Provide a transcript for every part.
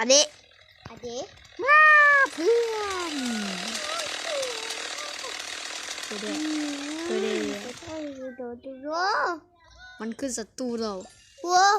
อันนี้ อันนี้มาเพื่อนดูดิดูดิดูดูดูดูมันคือศัตรูเราว้าว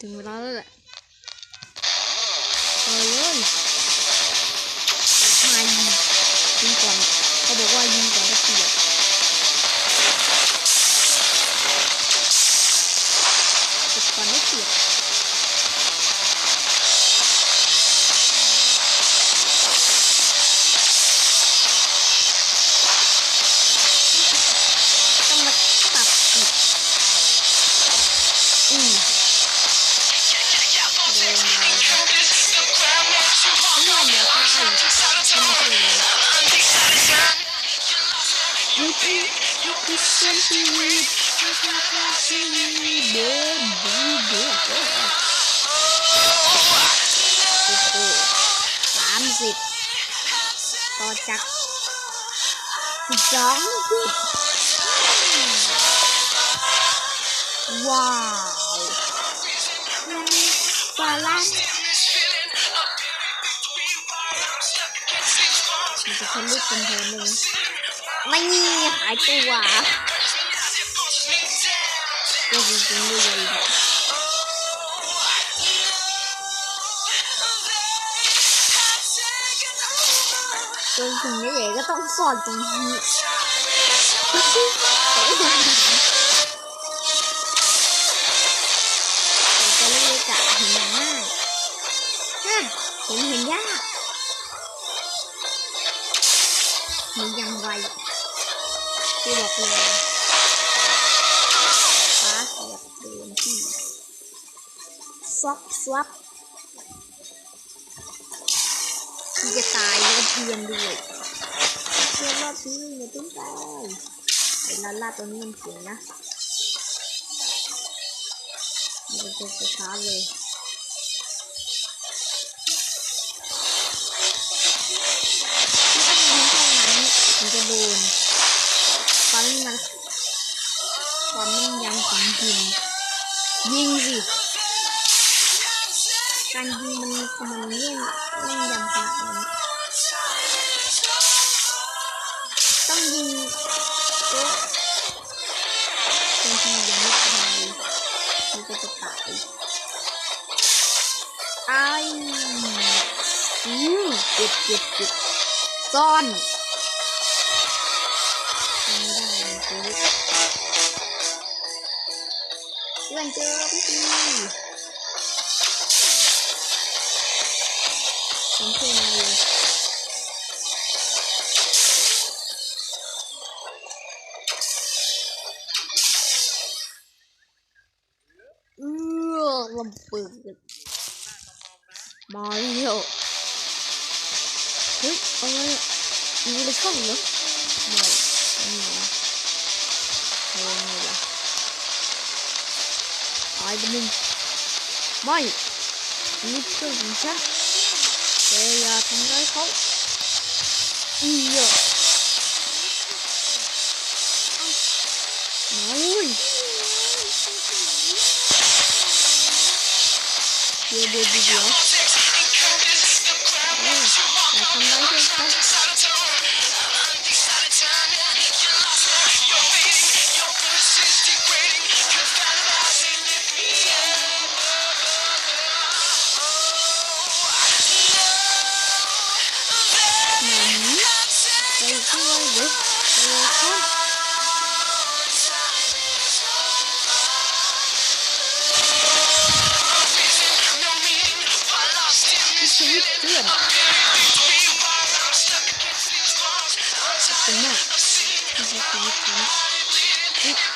ถึงเวลาแล้วแหละเอาเลยมายิงยิงก่อนเขาบอกว่ายิงก่อนได้เปรียบ ยุติยุติเส้นชีวิตยุติเส้นชีวิตเดินดูดูดูโอ้โหสามสิบต่อจากสิบสองว้าวฟาลันมันจะทะลุกำแพงเลย ไม่มีหายตัวตัวจริงๆด้วยเลยตัวจริงๆด้วยก็ต้องสอนตรงนี้ตัวเล็กๆอะเห็นง่ายฮะเห็นเห็นยากเห็นยังไว ที่บอกเลยฟ้าขยับเดินที่ซอกสวับที่จะตายแล้วเพียนด้วยเพื่อนรอบนี้อย่าเพิ่งตายเวลาลาดตัวนี้มันเสียงนะมันจะจะช้าเลยมันจะโดน ยิงสิ การยิงมันทำไมมันเล่นเล่นยำขนาดนี้ต้องยิงโต๊ะบางทียังไม่ตายมันก็จะตายไอ้อืมเจ็บเจ็บเจ็บซ่อน เพื่อนเจอพี่ทีผมช่วยมาเลยเตายไปหนึ่งไม่นี่เช่วยเด็